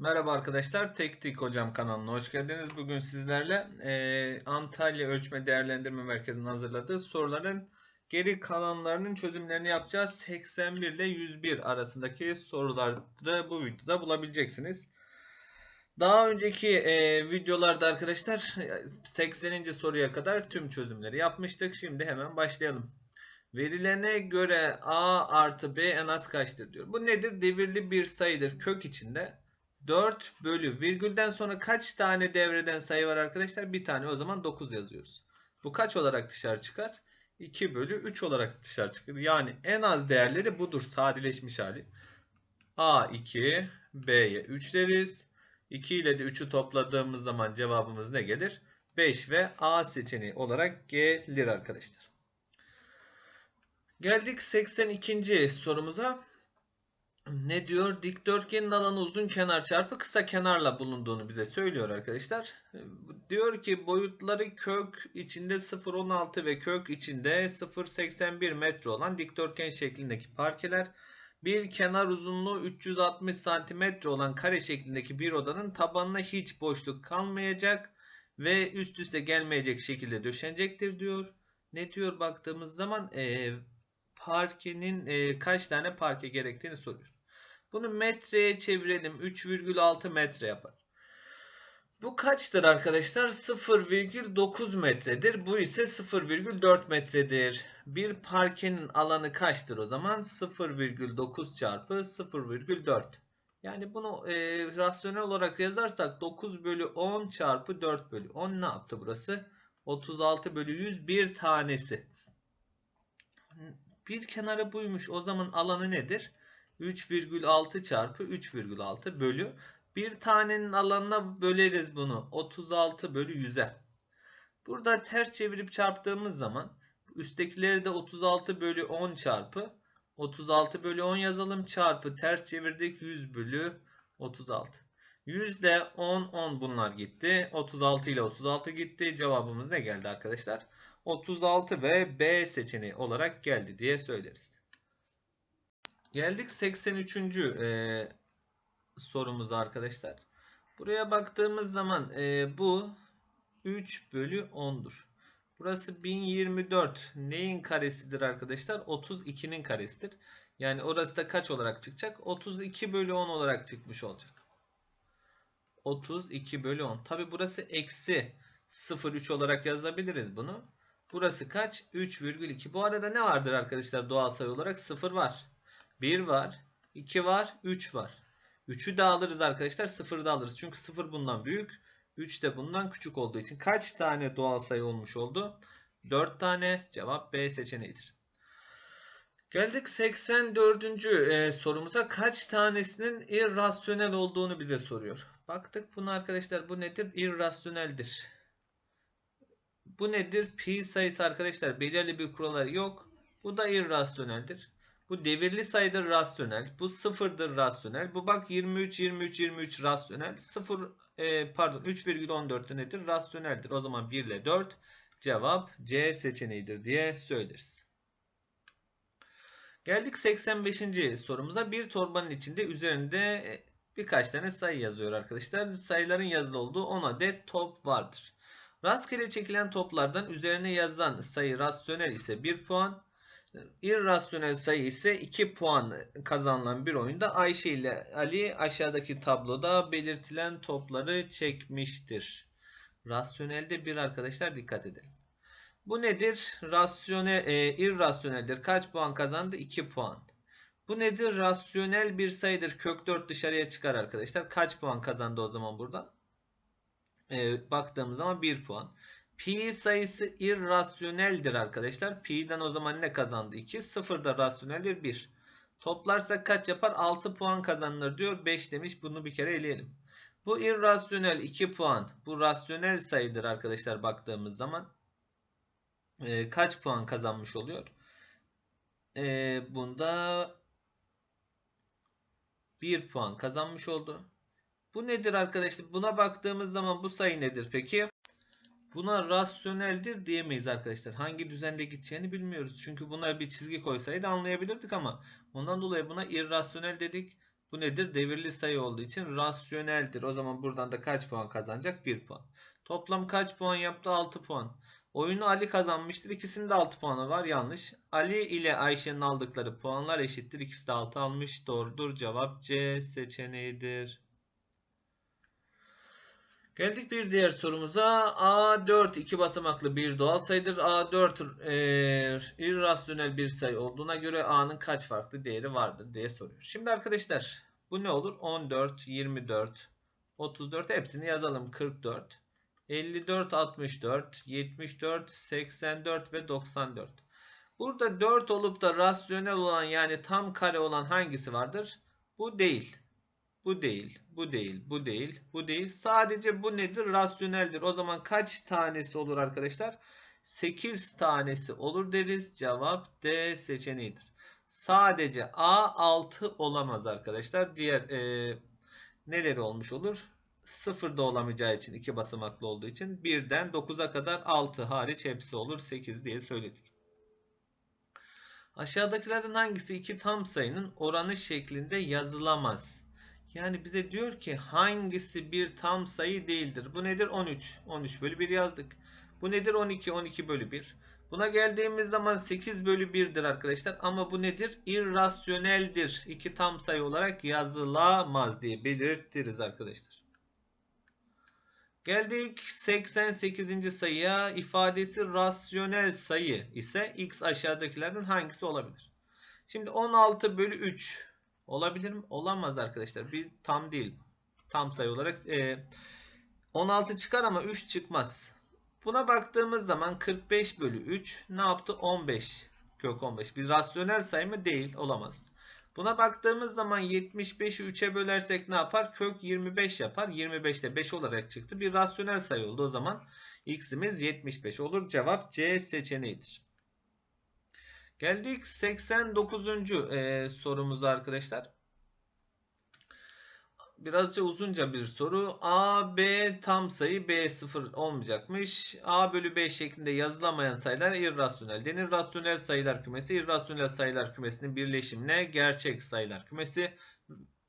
Merhaba arkadaşlar, Teknik Hocam kanalına hoş geldiniz. Bugün sizlerle eee, Antalya Ölçme Değerlendirme Merkezi'nin hazırladığı soruların geri kalanlarının çözümlerini yapacağız. 81 ile 101 arasındaki soruları bu videoda bulabileceksiniz. Daha önceki eee, videolarda arkadaşlar 80. soruya kadar tüm çözümleri yapmıştık. Şimdi hemen başlayalım. Verilene göre a artı b en az kaçtır diyor. Bu nedir? Devirli bir sayıdır kök içinde. 4 bölü virgülden sonra kaç tane devreden sayı var arkadaşlar? Bir tane o zaman 9 yazıyoruz. Bu kaç olarak dışarı çıkar? 2 bölü 3 olarak dışarı çıkar. Yani en az değerleri budur sadeleşmiş hali. A 2, B'ye 3 deriz. 2 ile de 3'ü topladığımız zaman cevabımız ne gelir? 5 ve A seçeneği olarak gelir arkadaşlar. Geldik 82. sorumuza. Ne diyor? Dikdörtgenin alanı uzun kenar çarpı kısa kenarla bulunduğunu bize söylüyor arkadaşlar. Diyor ki boyutları kök içinde 0.16 ve kök içinde 0.81 metre olan dikdörtgen şeklindeki parkeler bir kenar uzunluğu 360 santimetre olan kare şeklindeki bir odanın tabanına hiç boşluk kalmayacak ve üst üste gelmeyecek şekilde döşenecektir diyor. Ne diyor baktığımız zaman e, parkenin e, kaç tane parke gerektiğini soruyor. Bunu metreye çevirelim. 3,6 metre yapar. Bu kaçtır arkadaşlar? 0,9 metredir. Bu ise 0,4 metredir. Bir parkenin alanı kaçtır o zaman? 0,9 çarpı 0,4. Yani bunu e, rasyonel olarak yazarsak 9 bölü 10 çarpı 4 bölü 10 ne yaptı burası? 36 bölü 100 bir tanesi. Bir kenarı buymuş. O zaman alanı nedir? 3,6 çarpı 3,6 bölü. Bir tanenin alanına böleriz bunu. 36 bölü 100'e. Burada ters çevirip çarptığımız zaman üsttekileri de 36 bölü 10 çarpı 36 bölü 10 yazalım çarpı ters çevirdik 100 bölü 36. 100 ile 10 10 bunlar gitti. 36 ile 36 gitti. Cevabımız ne geldi arkadaşlar? 36 ve B seçeneği olarak geldi diye söyleriz. Geldik 83. E, sorumuza arkadaşlar. Buraya baktığımız zaman e, bu 3 bölü 10'dur. Burası 1024 neyin karesidir arkadaşlar? 32'nin karesidir. Yani orası da kaç olarak çıkacak? 32 bölü 10 olarak çıkmış olacak. 32 bölü 10. Tabi burası eksi 0,3 olarak yazabiliriz bunu. Burası kaç? 3,2. Bu arada ne vardır arkadaşlar doğal sayı olarak? 0 var. 1 var. 2 var. 3 var. 3'ü de alırız arkadaşlar. 0'ı da alırız. Çünkü 0 bundan büyük. 3 de bundan küçük olduğu için kaç tane doğal sayı olmuş oldu? 4 tane. Cevap B seçeneğidir. Geldik 84. E, sorumuza kaç tanesinin irrasyonel olduğunu bize soruyor. Baktık bunu arkadaşlar bu nedir? İrrasyoneldir. Bu nedir? Pi sayısı arkadaşlar belirli bir kuralı yok. Bu da irrasyoneldir. Bu devirli sayıdır rasyonel. Bu sıfırdır rasyonel. Bu bak 23 23 23 rasyonel. 0 e, pardon 3,14 nedir? Rasyoneldir. O zaman 1 ile 4 cevap C seçeneğidir diye söyleriz. Geldik 85. sorumuza. Bir torbanın içinde üzerinde birkaç tane sayı yazıyor arkadaşlar. Sayıların yazılı olduğu 10 adet top vardır. Rastgele çekilen toplardan üzerine yazan sayı rasyonel ise 1 puan, irrasyonel sayı ise 2 puan kazanılan bir oyunda Ayşe ile Ali aşağıdaki tabloda belirtilen topları çekmiştir. Rasyonelde bir arkadaşlar dikkat edelim. Bu nedir? Rasyonel, e, irrasyoneldir. Kaç puan kazandı? 2 puan. Bu nedir? Rasyonel bir sayıdır. Kök 4 dışarıya çıkar arkadaşlar. Kaç puan kazandı o zaman buradan? e, baktığımız zaman 1 puan. Pi sayısı irrasyoneldir arkadaşlar. Pi'den o zaman ne kazandı? 2. 0 da rasyoneldir 1. Toplarsak kaç yapar? 6 puan kazanılır diyor. 5 demiş. Bunu bir kere eleyelim. Bu irrasyonel 2 puan. Bu rasyonel sayıdır arkadaşlar baktığımız zaman. E, kaç puan kazanmış oluyor? E, bunda 1 puan kazanmış oldu. Bu nedir arkadaşlar? Buna baktığımız zaman bu sayı nedir peki? Buna rasyoneldir diyemeyiz arkadaşlar. Hangi düzende gideceğini bilmiyoruz. Çünkü buna bir çizgi koysaydı anlayabilirdik ama ondan dolayı buna irrasyonel dedik. Bu nedir? Devirli sayı olduğu için rasyoneldir. O zaman buradan da kaç puan kazanacak? 1 puan. Toplam kaç puan yaptı? 6 puan. Oyunu Ali kazanmıştır. İkisinin de 6 puanı var. Yanlış. Ali ile Ayşe'nin aldıkları puanlar eşittir. İkisi de 6 almış. Doğrudur. Cevap C seçeneğidir. Geldik bir diğer sorumuza. A4 iki basamaklı bir doğal sayıdır. A4 e, irrasyonel bir sayı olduğuna göre A'nın kaç farklı değeri vardır diye soruyor. Şimdi arkadaşlar bu ne olur? 14, 24, 34 hepsini yazalım. 44, 54, 64, 74, 84 ve 94. Burada 4 olup da rasyonel olan yani tam kare olan hangisi vardır? Bu değil. Bu değil, bu değil, bu değil, bu değil. Sadece bu nedir? Rasyoneldir. O zaman kaç tanesi olur arkadaşlar? 8 tanesi olur deriz. Cevap D seçeneğidir. Sadece A 6 olamaz arkadaşlar. Diğer e, neleri olmuş olur? 0 da olamayacağı için iki basamaklı olduğu için 1'den 9'a kadar 6 hariç hepsi olur. 8 diye söyledik. Aşağıdakilerden hangisi iki tam sayının oranı şeklinde yazılamaz? Yani bize diyor ki hangisi bir tam sayı değildir? Bu nedir? 13. 13 bölü 1 yazdık. Bu nedir? 12. 12 bölü 1. Buna geldiğimiz zaman 8 bölü 1'dir arkadaşlar. Ama bu nedir? İrrasyoneldir. İki tam sayı olarak yazılamaz diye belirtiriz arkadaşlar. Geldik 88. sayıya. ifadesi rasyonel sayı ise x aşağıdakilerden hangisi olabilir? Şimdi 16 bölü 3 olabilir mi? Olamaz arkadaşlar. Bir tam değil. Tam sayı olarak e, 16 çıkar ama 3 çıkmaz. Buna baktığımız zaman 45 bölü 3 ne yaptı? 15. Kök 15. Bir rasyonel sayı mı? Değil. Olamaz. Buna baktığımız zaman 75'i 3'e bölersek ne yapar? Kök 25 yapar. 25 de 5 olarak çıktı. Bir rasyonel sayı oldu. O zaman x'imiz 75 olur. Cevap C seçeneğidir. Geldik 89. E, sorumuza arkadaşlar. Birazca uzunca bir soru. A, B tam sayı B sıfır olmayacakmış. A bölü B şeklinde yazılamayan sayılar irrasyonel denir. Rasyonel sayılar kümesi irrasyonel sayılar kümesinin birleşimine gerçek sayılar kümesi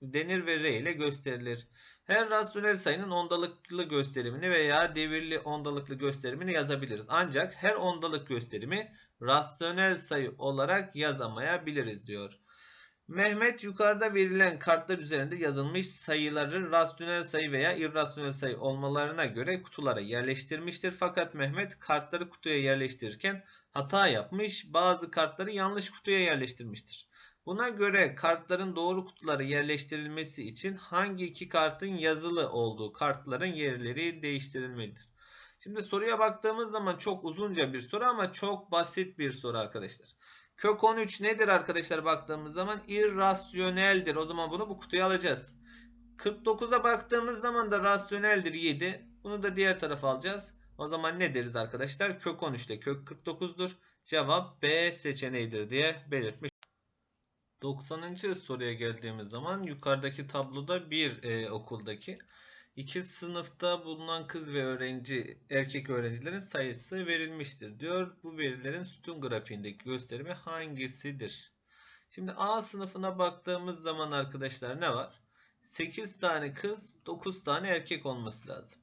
denir ve R ile gösterilir. Her rasyonel sayının ondalıklı gösterimini veya devirli ondalıklı gösterimini yazabiliriz. Ancak her ondalık gösterimi rasyonel sayı olarak yazamayabiliriz diyor. Mehmet yukarıda verilen kartlar üzerinde yazılmış sayıları rasyonel sayı veya irrasyonel sayı olmalarına göre kutulara yerleştirmiştir. Fakat Mehmet kartları kutuya yerleştirirken hata yapmış, bazı kartları yanlış kutuya yerleştirmiştir. Buna göre kartların doğru kutulara yerleştirilmesi için hangi iki kartın yazılı olduğu kartların yerleri değiştirilmelidir. Şimdi soruya baktığımız zaman çok uzunca bir soru ama çok basit bir soru arkadaşlar. Kök 13 nedir arkadaşlar baktığımız zaman? irrasyoneldir. O zaman bunu bu kutuya alacağız. 49'a baktığımız zaman da rasyoneldir 7. Bunu da diğer tarafa alacağız. O zaman ne deriz arkadaşlar? Kök 13 de kök 49'dur. Cevap B seçeneğidir diye belirtmiş. 90. soruya geldiğimiz zaman yukarıdaki tabloda bir e, okuldaki iki sınıfta bulunan kız ve öğrenci erkek öğrencilerin sayısı verilmiştir diyor. Bu verilerin sütun grafiğindeki gösterimi hangisidir? Şimdi A sınıfına baktığımız zaman arkadaşlar ne var? 8 tane kız, 9 tane erkek olması lazım.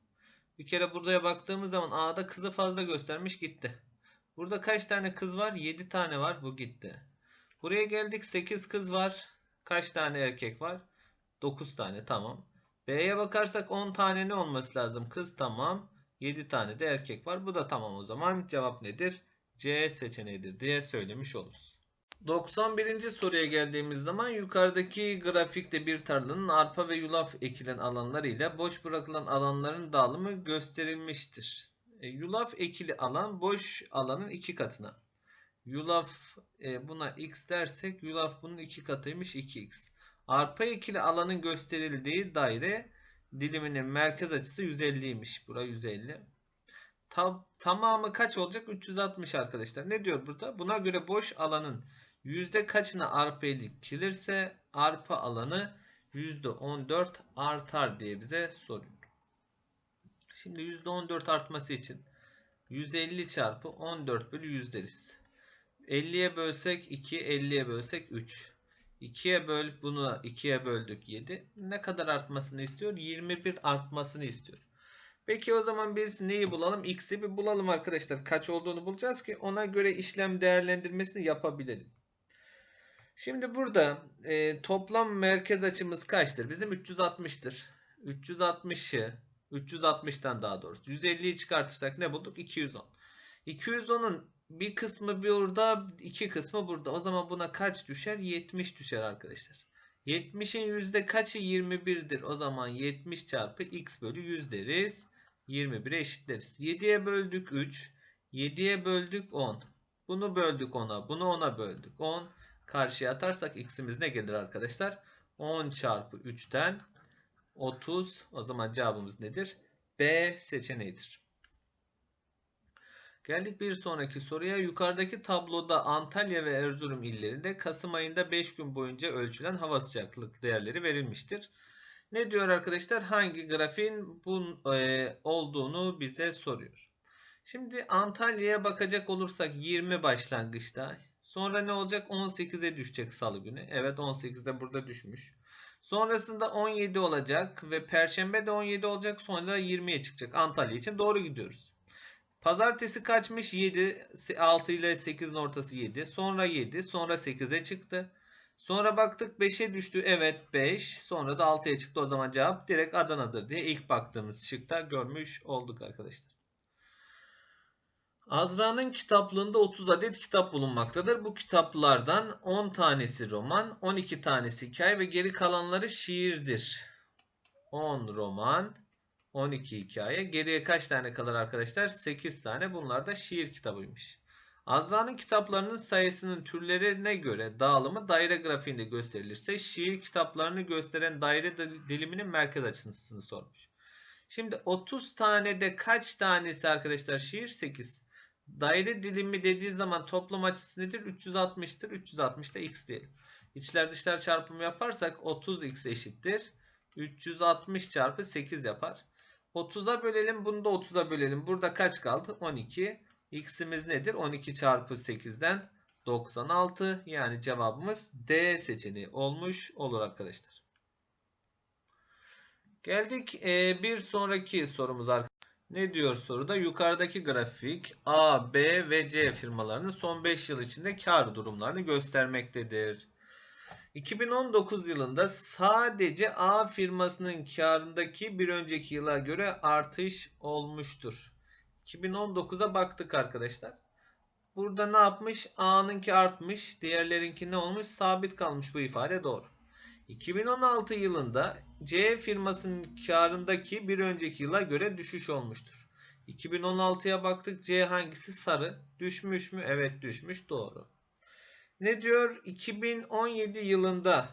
Bir kere buraya baktığımız zaman A'da kızı fazla göstermiş gitti. Burada kaç tane kız var? 7 tane var. Bu gitti. Buraya geldik 8 kız var. Kaç tane erkek var? 9 tane tamam. B'ye bakarsak 10 tane ne olması lazım? Kız tamam. 7 tane de erkek var. Bu da tamam o zaman. Cevap nedir? C seçeneğidir diye söylemiş oluruz. 91. soruya geldiğimiz zaman yukarıdaki grafikte bir tarlanın arpa ve yulaf ekilen alanları ile boş bırakılan alanların dağılımı gösterilmiştir. E, yulaf ekili alan boş alanın iki katına. Yulaf e, buna x dersek yulaf bunun iki katıymış 2x. Arpa ekili alanın gösterildiği daire diliminin merkez açısı 150'ymiş. Bura 150. Tam, tamamı kaç olacak? 360 arkadaşlar. Ne diyor burada? Buna göre boş alanın yüzde kaçına arpa ekilirse arpa alanı yüzde 14 artar diye bize soruyor. Şimdi yüzde 14 artması için 150 çarpı 14 bölü 100 deriz. 50'ye bölsek 2, 50'ye bölsek 3. 2'ye böl. Bunu 2'ye böldük 7. Ne kadar artmasını istiyor? 21 artmasını istiyor. Peki o zaman biz neyi bulalım? X'i bir bulalım arkadaşlar. Kaç olduğunu bulacağız ki ona göre işlem değerlendirmesini yapabilelim. Şimdi burada e, toplam merkez açımız kaçtır? Bizim 360'tır. 360'ı 360'tan daha doğrusu 150'yi çıkartırsak ne bulduk? 210. 210'un bir kısmı burada, iki kısmı burada. O zaman buna kaç düşer? 70 düşer arkadaşlar. 70'in yüzde kaçı 21'dir? O zaman 70 çarpı x bölü 100 deriz. 21'e eşitleriz. 7'ye böldük 3. 7'ye böldük 10. Bunu böldük 10'a. Bunu 10'a böldük. 10. Karşıya atarsak x'imiz ne gelir arkadaşlar? 10 çarpı 3'ten 30. O zaman cevabımız nedir? B seçeneğidir. Geldik bir sonraki soruya. Yukarıdaki tabloda Antalya ve Erzurum illerinde Kasım ayında 5 gün boyunca ölçülen hava sıcaklık değerleri verilmiştir. Ne diyor arkadaşlar? Hangi grafiğin bu e, olduğunu bize soruyor. Şimdi Antalya'ya bakacak olursak 20 başlangıçta. Sonra ne olacak? 18'e düşecek salı günü. Evet 18'de burada düşmüş. Sonrasında 17 olacak ve perşembe de 17 olacak. Sonra 20'ye çıkacak. Antalya için doğru gidiyoruz. Pazartesi kaçmış? 7. 6 ile 8'in ortası 7. Sonra 7. Sonra 8'e çıktı. Sonra baktık 5'e düştü. Evet 5. Sonra da 6'ya çıktı. O zaman cevap direkt Adana'dır diye ilk baktığımız şıkta görmüş olduk arkadaşlar. Azra'nın kitaplığında 30 adet kitap bulunmaktadır. Bu kitaplardan 10 tanesi roman, 12 tanesi hikaye ve geri kalanları şiirdir. 10 roman, 12 hikaye. Geriye kaç tane kalır arkadaşlar? 8 tane. Bunlar da şiir kitabıymış. Azra'nın kitaplarının sayısının türlerine göre dağılımı daire grafiğinde gösterilirse şiir kitaplarını gösteren daire diliminin merkez açısını sormuş. Şimdi 30 tane de kaç tanesi arkadaşlar şiir? 8. Daire dilimi dediği zaman toplam açısı nedir? 360'tır. 360 da x diyelim. İçler dışlar çarpımı yaparsak 30x eşittir. 360 çarpı 8 yapar. 30'a bölelim. Bunu da 30'a bölelim. Burada kaç kaldı? 12. X'imiz nedir? 12 çarpı 8'den 96. Yani cevabımız D seçeneği olmuş olur arkadaşlar. Geldik bir sonraki sorumuz arkadaşlar. Ne diyor soruda? Yukarıdaki grafik A, B ve C firmalarının son 5 yıl içinde kar durumlarını göstermektedir. 2019 yılında sadece A firmasının karındaki bir önceki yıla göre artış olmuştur. 2019'a baktık arkadaşlar. Burada ne yapmış? A'nınki artmış. Diğerlerinki ne olmuş? Sabit kalmış bu ifade doğru. 2016 yılında C firmasının karındaki bir önceki yıla göre düşüş olmuştur. 2016'ya baktık. C hangisi? Sarı. Düşmüş mü? Evet düşmüş. Doğru. Ne diyor? 2017 yılında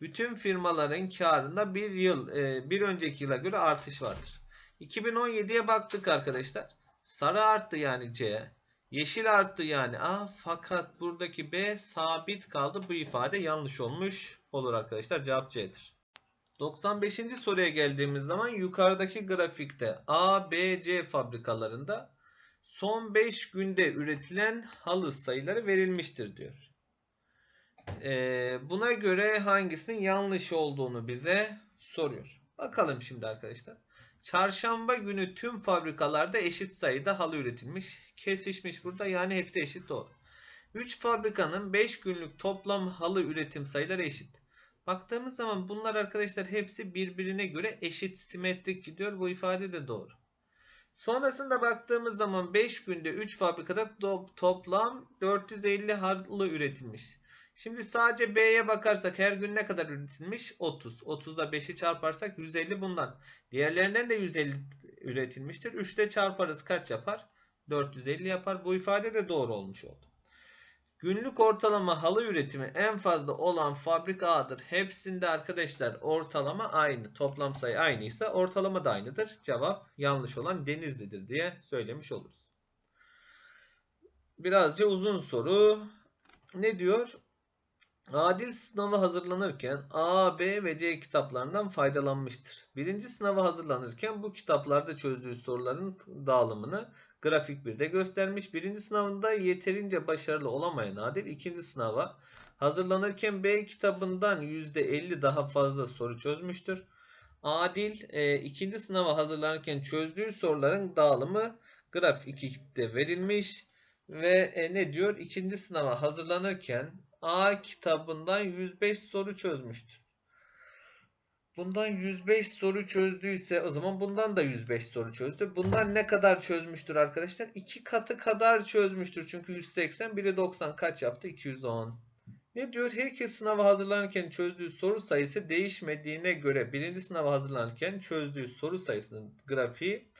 bütün firmaların karında bir yıl e, bir önceki yıla göre artış vardır. 2017'ye baktık arkadaşlar. Sarı arttı yani C. Yeşil arttı yani A. Fakat buradaki B sabit kaldı. Bu ifade yanlış olmuş olur arkadaşlar. Cevap C'dir. 95. soruya geldiğimiz zaman yukarıdaki grafikte A, B, C fabrikalarında son 5 günde üretilen halı sayıları verilmiştir diyor. Ee, buna göre hangisinin yanlış olduğunu bize soruyor. Bakalım şimdi arkadaşlar. Çarşamba günü tüm fabrikalarda eşit sayıda halı üretilmiş. Kesişmiş burada yani hepsi eşit doğru. 3 fabrikanın 5 günlük toplam halı üretim sayıları eşit. Baktığımız zaman bunlar arkadaşlar hepsi birbirine göre eşit simetrik gidiyor. Bu ifade de doğru. Sonrasında baktığımız zaman 5 günde 3 fabrikada toplam 450 halı üretilmiş. Şimdi sadece B'ye bakarsak her gün ne kadar üretilmiş? 30. 30'da 5'i çarparsak 150 bundan. Diğerlerinden de 150 üretilmiştir. 3'te çarparız kaç yapar? 450 yapar. Bu ifade de doğru olmuş oldu. Günlük ortalama halı üretimi en fazla olan fabrika A'dır. Hepsinde arkadaşlar ortalama aynı. Toplam sayı aynıysa ortalama da aynıdır. Cevap yanlış olan Denizli'dir diye söylemiş oluruz. Birazcık uzun soru. Ne diyor? Adil sınavı hazırlanırken A, B ve C kitaplarından faydalanmıştır. Birinci sınava hazırlanırken bu kitaplarda çözdüğü soruların dağılımını grafik 1'de göstermiş. Birinci sınavında yeterince başarılı olamayan Adil ikinci sınava hazırlanırken B kitabından %50 daha fazla soru çözmüştür. Adil e, ikinci sınava hazırlanırken çözdüğü soruların dağılımı grafik 2'de verilmiş ve e, ne diyor? İkinci sınava hazırlanırken A kitabından 105 soru çözmüştür. Bundan 105 soru çözdüyse o zaman bundan da 105 soru çözdü. Bundan ne kadar çözmüştür arkadaşlar? 2 katı kadar çözmüştür. Çünkü 180 biri 90 kaç yaptı? 210. Ne diyor? Herkes sınava hazırlanırken çözdüğü soru sayısı değişmediğine göre birinci sınava hazırlanırken çözdüğü soru sayısının grafiği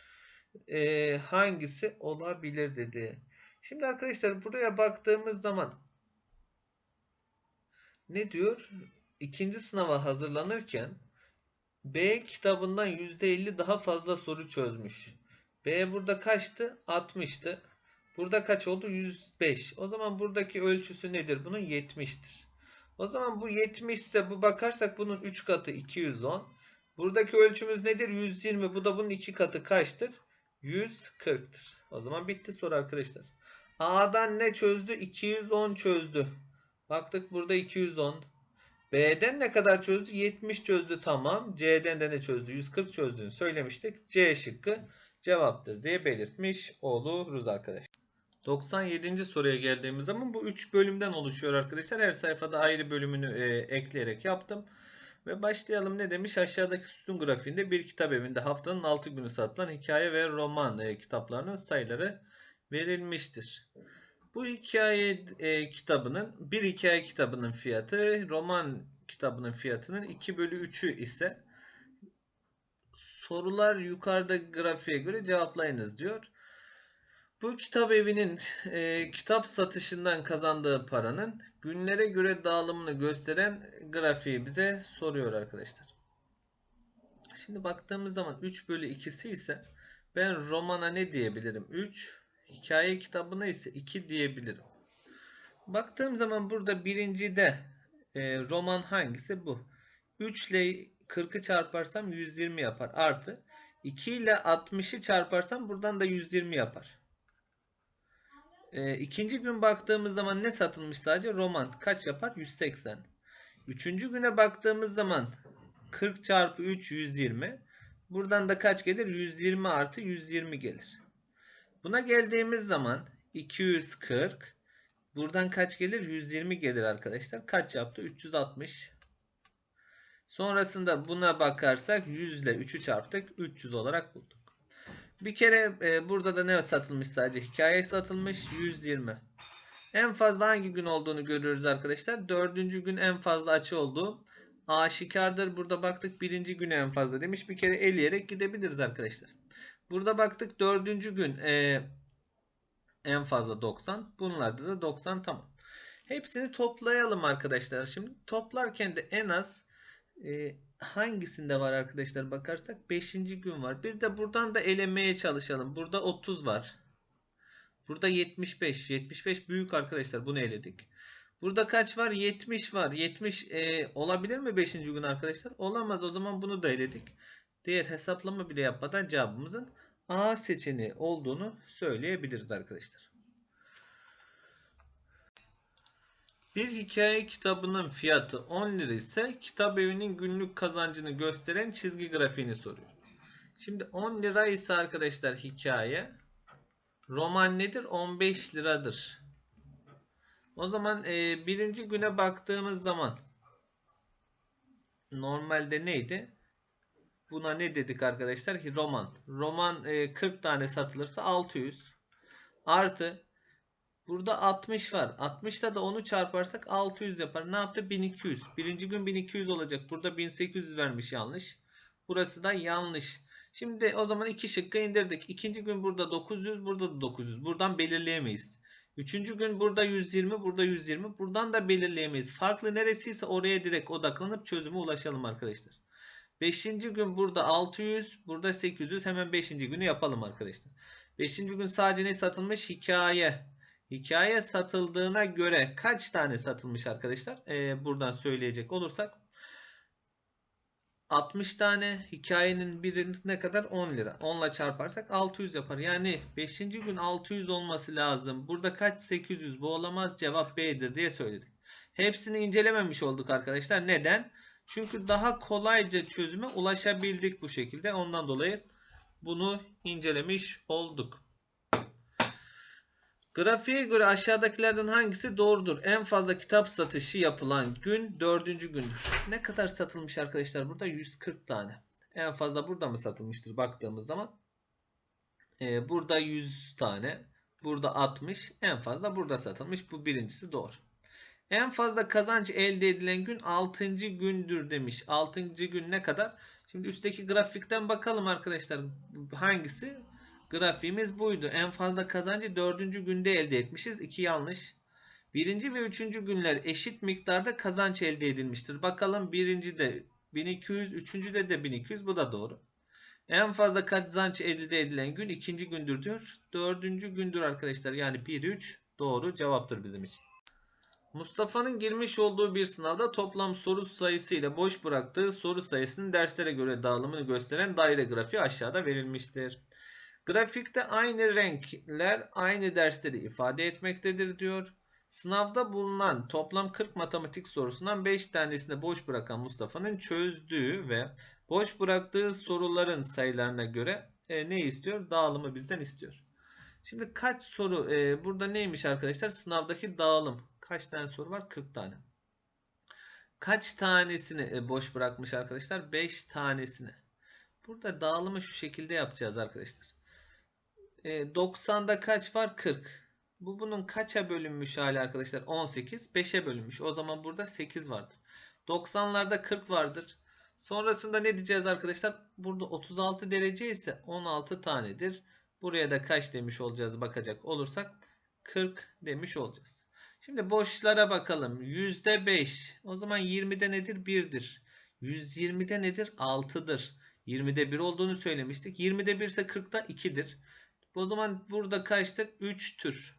e, hangisi olabilir dedi. Şimdi arkadaşlar buraya baktığımız zaman ne diyor? İkinci sınava hazırlanırken B kitabından %50 daha fazla soru çözmüş. B burada kaçtı? 60'tı. Burada kaç oldu? 105. O zaman buradaki ölçüsü nedir? Bunun 70'tir. O zaman bu 70 ise bu bakarsak bunun 3 katı 210. Buradaki ölçümüz nedir? 120. Bu da bunun 2 katı kaçtır? 140'tır. O zaman bitti soru arkadaşlar. A'dan ne çözdü? 210 çözdü. Baktık burada 210. B'den ne kadar çözdü? 70 çözdü tamam. C'den de ne çözdü? 140 çözdüğünü söylemiştik. C şıkkı cevaptır diye belirtmiş oluruz arkadaşlar. 97. soruya geldiğimiz zaman bu 3 bölümden oluşuyor arkadaşlar. Her sayfada ayrı bölümünü e, ekleyerek yaptım. Ve başlayalım ne demiş? Aşağıdaki sütun grafiğinde bir kitap evinde haftanın 6 günü satılan hikaye ve roman e, kitaplarının sayıları verilmiştir. Bu hikaye e, kitabının bir hikaye kitabının fiyatı roman kitabının fiyatının 2 bölü 3'ü ise sorular yukarıda grafiğe göre cevaplayınız diyor. Bu kitap evinin e, kitap satışından kazandığı paranın günlere göre dağılımını gösteren grafiği bize soruyor arkadaşlar. Şimdi baktığımız zaman 3 bölü 2'si ise ben romana ne diyebilirim? 3 hikaye kitabına ise 2 diyebilirim. Baktığım zaman burada birincide e, roman hangisi? Bu. 3 ile 40'ı çarparsam 120 yapar. Artı 2 ile 60'ı çarparsam buradan da 120 yapar. E, ikinci gün baktığımız zaman ne satılmış sadece? Roman. Kaç yapar? 180. Üçüncü güne baktığımız zaman 40 çarpı 3 120. Buradan da kaç gelir? 120 artı 120 gelir. Buna geldiğimiz zaman 240. Buradan kaç gelir? 120 gelir arkadaşlar. Kaç yaptı? 360. Sonrasında buna bakarsak 100 ile 3'ü çarptık. 300 olarak bulduk. Bir kere e, burada da ne satılmış sadece? Hikaye satılmış 120. En fazla hangi gün olduğunu görüyoruz arkadaşlar. Dördüncü gün en fazla açı olduğu aşikardır. Burada baktık birinci güne en fazla demiş. Bir kere eleyerek gidebiliriz arkadaşlar. Burada baktık dördüncü gün e, en fazla 90. Bunlarda da 90 tamam. Hepsini toplayalım arkadaşlar. Şimdi toplarken de en az e, hangisinde var arkadaşlar bakarsak 5. gün var. Bir de buradan da elemeye çalışalım. Burada 30 var. Burada 75. 75 büyük arkadaşlar. Bunu eledik. Burada kaç var? 70 var. 70 e, olabilir mi 5. gün arkadaşlar? Olamaz. O zaman bunu da eledik. Diğer hesaplama bile yapmadan cevabımızın A seçeneği olduğunu söyleyebiliriz arkadaşlar. Bir hikaye kitabının fiyatı 10 lira ise kitap evinin günlük kazancını gösteren çizgi grafiğini soruyor. Şimdi 10 lira ise arkadaşlar hikaye roman nedir? 15 liradır. O zaman e, birinci güne baktığımız zaman normalde neydi? Buna ne dedik arkadaşlar? Roman. Roman e, 40 tane satılırsa 600 artı Burada 60 var. 60'ta da onu çarparsak 600 yapar. Ne yaptı? 1200. Birinci gün 1200 olacak. Burada 1800 vermiş yanlış. Burası da yanlış. Şimdi o zaman iki şıkkı indirdik. İkinci gün burada 900, burada da 900. Buradan belirleyemeyiz. Üçüncü gün burada 120, burada 120. Buradan da belirleyemeyiz. Farklı neresiyse oraya direkt odaklanıp çözüme ulaşalım arkadaşlar. Beşinci gün burada 600, burada 800. Hemen beşinci günü yapalım arkadaşlar. Beşinci gün sadece ne satılmış? Hikaye. Hikaye satıldığına göre kaç tane satılmış arkadaşlar? Ee, buradan söyleyecek olursak 60 tane hikayenin biri ne kadar? 10 lira. 10 ile çarparsak 600 yapar. Yani 5. gün 600 olması lazım. Burada kaç? 800. Bu olamaz. Cevap B'dir diye söyledik. Hepsini incelememiş olduk arkadaşlar. Neden? Çünkü daha kolayca çözüme ulaşabildik bu şekilde. Ondan dolayı bunu incelemiş olduk. Grafiğe göre aşağıdakilerden hangisi doğrudur? En fazla kitap satışı yapılan gün dördüncü gündür. Ne kadar satılmış arkadaşlar? Burada 140 tane. En fazla burada mı satılmıştır baktığımız zaman? Ee, burada 100 tane. Burada 60. En fazla burada satılmış. Bu birincisi doğru. En fazla kazanç elde edilen gün 6. gündür demiş. 6. gün ne kadar? Şimdi üstteki grafikten bakalım arkadaşlar. Hangisi? Grafiğimiz buydu. En fazla kazancı 4. günde elde etmişiz. 2 yanlış. Birinci ve üçüncü günler eşit miktarda kazanç elde edilmiştir. Bakalım birinci de 1200, üçüncüde de 1200. Bu da doğru. En fazla kazanç elde edilen gün ikinci gündür diyor. Dördüncü gündür arkadaşlar. Yani 1-3 doğru cevaptır bizim için. Mustafa'nın girmiş olduğu bir sınavda toplam soru sayısı ile boş bıraktığı soru sayısının derslere göre dağılımını gösteren daire grafiği aşağıda verilmiştir. Grafikte aynı renkler aynı dersleri ifade etmektedir diyor. Sınavda bulunan toplam 40 matematik sorusundan 5 tanesini boş bırakan Mustafa'nın çözdüğü ve boş bıraktığı soruların sayılarına göre e, ne istiyor? Dağılımı bizden istiyor. Şimdi kaç soru e, burada neymiş arkadaşlar? Sınavdaki dağılım. Kaç tane soru var? 40 tane. Kaç tanesini e, boş bırakmış arkadaşlar? 5 tanesini. Burada dağılımı şu şekilde yapacağız arkadaşlar. E, 90'da kaç var? 40. Bu bunun kaça bölünmüş hali arkadaşlar? 18. 5'e bölünmüş. O zaman burada 8 vardır. 90'larda 40 vardır. Sonrasında ne diyeceğiz arkadaşlar? Burada 36 derece ise 16 tanedir. Buraya da kaç demiş olacağız bakacak olursak 40 demiş olacağız. Şimdi boşlara bakalım. %5. O zaman 20'de nedir? 1'dir. 120'de nedir? 6'dır. 20'de 1 olduğunu söylemiştik. 20'de 1 ise 40'da 2'dir. O zaman burada kaçtır? 3'tür.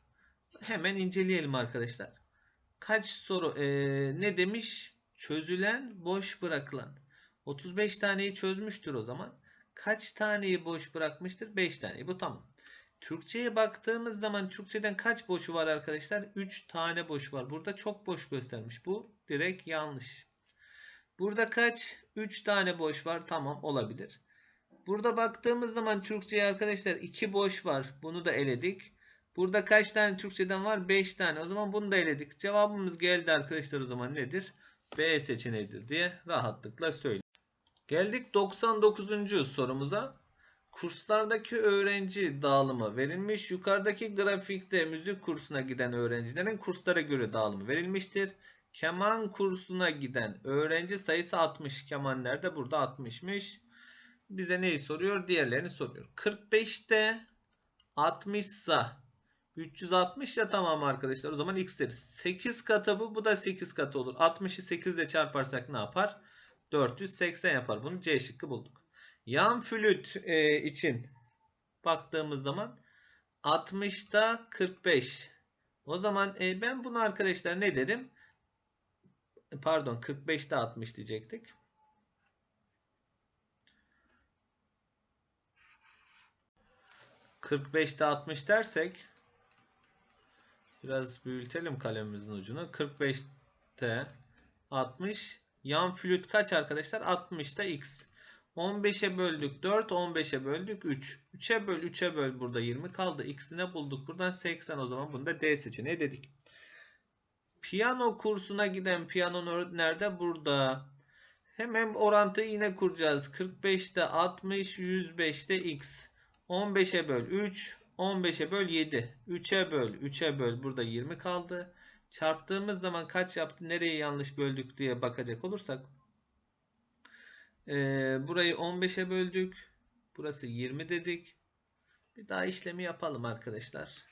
Hemen inceleyelim arkadaşlar. Kaç soru ee, ne demiş? Çözülen, boş bırakılan. 35 taneyi çözmüştür o zaman. Kaç taneyi boş bırakmıştır? 5 taneyi. Bu tamam. Türkçe'ye baktığımız zaman Türkçeden kaç boşu var arkadaşlar? 3 tane boş var. Burada çok boş göstermiş. Bu direkt yanlış. Burada kaç? 3 tane boş var. Tamam olabilir. Burada baktığımız zaman Türkçe'ye arkadaşlar 2 boş var. Bunu da eledik. Burada kaç tane Türkçeden var? 5 tane. O zaman bunu da eledik. Cevabımız geldi arkadaşlar o zaman nedir? B seçeneğidir diye rahatlıkla söyleyeyim. Geldik 99. sorumuza. Kurslardaki öğrenci dağılımı verilmiş. Yukarıdaki grafikte müzik kursuna giden öğrencilerin kurslara göre dağılımı verilmiştir. Keman kursuna giden öğrenci sayısı 60. Keman nerede? Burada 60'mış. Bize neyi soruyor? Diğerlerini soruyor. 45'te 60 ise 360 ya tamam arkadaşlar. O zaman x deriz. 8 katı bu. Bu da 8 katı olur. 60'ı 8 ile çarparsak ne yapar? 480 yapar. Bunu C şıkkı bulduk. Yan flüt e, için baktığımız zaman 60'da 45. O zaman e, ben bunu arkadaşlar ne derim? Pardon 45'te 60 diyecektik. ...45'te 60 dersek... ...biraz büyütelim kalemimizin ucunu. 45'te 60... ...yan flüt kaç arkadaşlar? 60'ta x. 15'e böldük 4, 15'e böldük 3. 3'e böl, 3'e böl burada 20 kaldı. X'ine bulduk. Buradan 80 o zaman bunu da D seçeneği dedik. Piyano kursuna giden piyano nerede? Burada. Hemen orantıyı yine kuracağız. 45'te 60, 105'te X. 15'e böl 3, 15'e böl 7. 3'e böl, 3'e böl burada 20 kaldı. Çarptığımız zaman kaç yaptı? Nereye yanlış böldük diye bakacak olursak ee, burayı 15'e böldük. Burası 20 dedik. Bir daha işlemi yapalım arkadaşlar.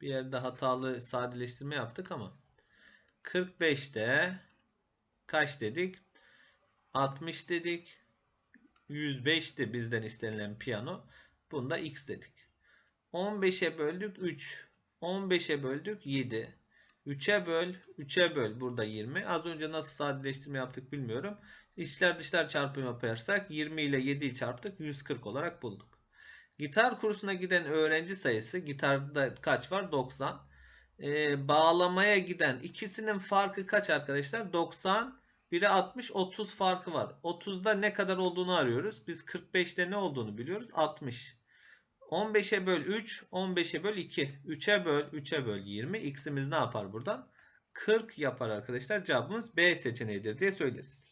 Bir yerde hatalı sadeleştirme yaptık ama 45'te kaç dedik? 60 dedik. 105'ti bizden istenilen piyano. Bunda x dedik. 15'e böldük 3. 15'e böldük 7. 3'e böl, 3'e böl. Burada 20. Az önce nasıl sadeleştirme yaptık bilmiyorum. İçler dışlar çarpımı yaparsak 20 ile 7'yi çarptık. 140 olarak bulduk. Gitar kursuna giden öğrenci sayısı gitarda kaç var? 90. e, bağlamaya giden ikisinin farkı kaç arkadaşlar? 90, biri 60, 30 farkı var. 30'da ne kadar olduğunu arıyoruz. Biz 45'te ne olduğunu biliyoruz. 60. 15'e böl 3, 15'e böl 2. 3'e böl, 3'e böl 20. X'imiz ne yapar buradan? 40 yapar arkadaşlar. Cevabımız B seçeneğidir diye söyleriz.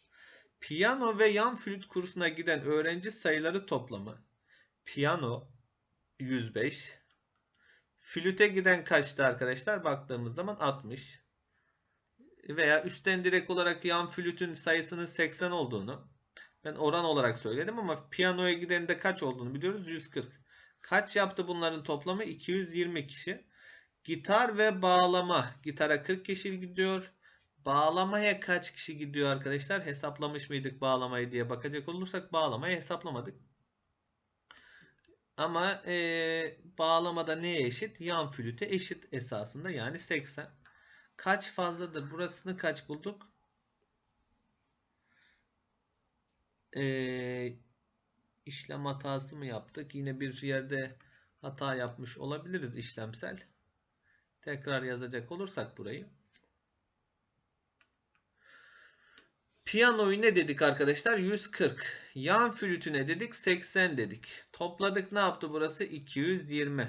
Piyano ve yan flüt kursuna giden öğrenci sayıları toplamı. Piyano 105. Flüte giden kaçtı arkadaşlar? Baktığımız zaman 60. Veya üstten direkt olarak yan flütün sayısının 80 olduğunu ben oran olarak söyledim ama piyanoya giden de kaç olduğunu biliyoruz. 140. Kaç yaptı bunların toplamı? 220 kişi. Gitar ve bağlama. Gitara 40 kişi gidiyor. Bağlamaya kaç kişi gidiyor arkadaşlar? Hesaplamış mıydık bağlamayı diye bakacak olursak bağlamayı hesaplamadık. Ama e, bağlamada neye eşit? Yan flüte eşit esasında yani 80. Kaç fazladır? Burasını kaç bulduk? E, işlem hatası mı yaptık? Yine bir yerde hata yapmış olabiliriz işlemsel. Tekrar yazacak olursak burayı. Piyanoyu ne dedik arkadaşlar? 140. Yan flütüne dedik 80 dedik. Topladık ne yaptı burası? 220.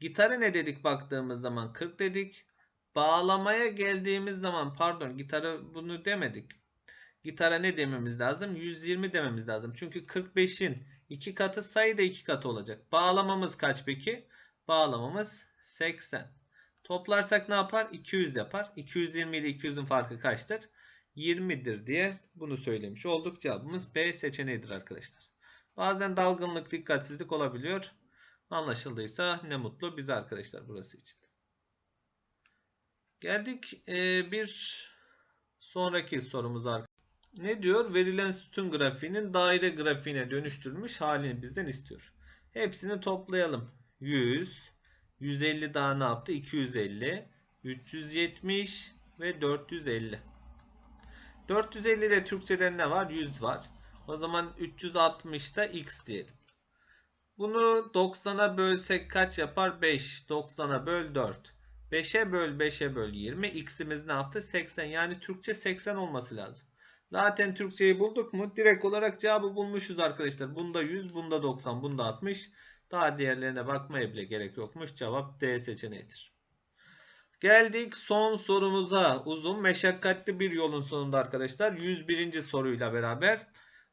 Gitarı ne dedik baktığımız zaman? 40 dedik. Bağlamaya geldiğimiz zaman pardon gitarı bunu demedik. Gitara ne dememiz lazım? 120 dememiz lazım. Çünkü 45'in 2 katı sayı da 2 katı olacak. Bağlamamız kaç peki? Bağlamamız 80. Toplarsak ne yapar? 200 yapar. 220 ile 200'ün farkı kaçtır? 20'dir diye bunu söylemiş olduk. Cevabımız B seçeneğidir arkadaşlar. Bazen dalgınlık, dikkatsizlik olabiliyor. Anlaşıldıysa ne mutlu bize arkadaşlar burası için. Geldik e, bir sonraki sorumuza. Ne diyor? Verilen sütun grafiğinin daire grafiğine dönüştürülmüş halini bizden istiyor. Hepsini toplayalım. 100, 150 daha ne yaptı? 250, 370 ve 450. 450'de Türkçeden ne var? 100 var. O zaman 360'da x diyelim. Bunu 90'a bölsek kaç yapar? 5. 90'a böl 4. 5'e böl 5'e böl 20. X'imiz ne yaptı? 80. Yani Türkçe 80 olması lazım. Zaten Türkçeyi bulduk mu? Direkt olarak cevabı bulmuşuz arkadaşlar. Bunda 100, bunda 90, bunda 60. Daha diğerlerine bakmaya bile gerek yokmuş. Cevap D seçeneğidir. Geldik son sorumuza. Uzun meşakkatli bir yolun sonunda arkadaşlar. 101. soruyla beraber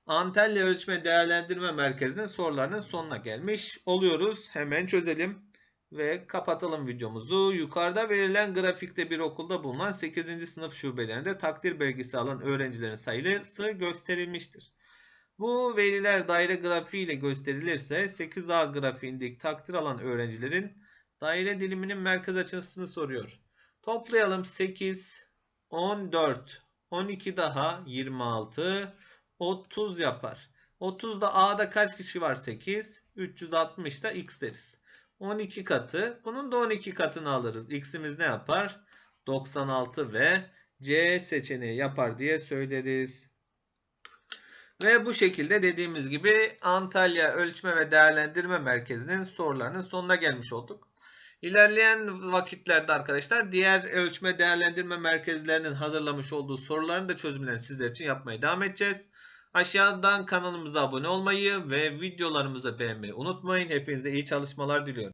Antalya Ölçme Değerlendirme Merkezi'nin sorularının sonuna gelmiş oluyoruz. Hemen çözelim ve kapatalım videomuzu. Yukarıda verilen grafikte bir okulda bulunan 8. sınıf şubelerinde takdir belgesi alan öğrencilerin sayısı gösterilmiştir. Bu veriler daire grafiği ile gösterilirse 8A grafiğindeki takdir alan öğrencilerin daire diliminin merkez açısını soruyor. Toplayalım 8, 14, 12 daha 26, 30 yapar. 30'da A'da kaç kişi var? 8. 360'da X deriz. 12 katı. Bunun da 12 katını alırız. X'imiz ne yapar? 96 ve C seçeneği yapar diye söyleriz. Ve bu şekilde dediğimiz gibi Antalya Ölçme ve Değerlendirme Merkezi'nin sorularının sonuna gelmiş olduk. İlerleyen vakitlerde arkadaşlar diğer ölçme değerlendirme merkezlerinin hazırlamış olduğu soruların da çözümlerini sizler için yapmaya devam edeceğiz. Aşağıdan kanalımıza abone olmayı ve videolarımızı beğenmeyi unutmayın. Hepinize iyi çalışmalar diliyorum.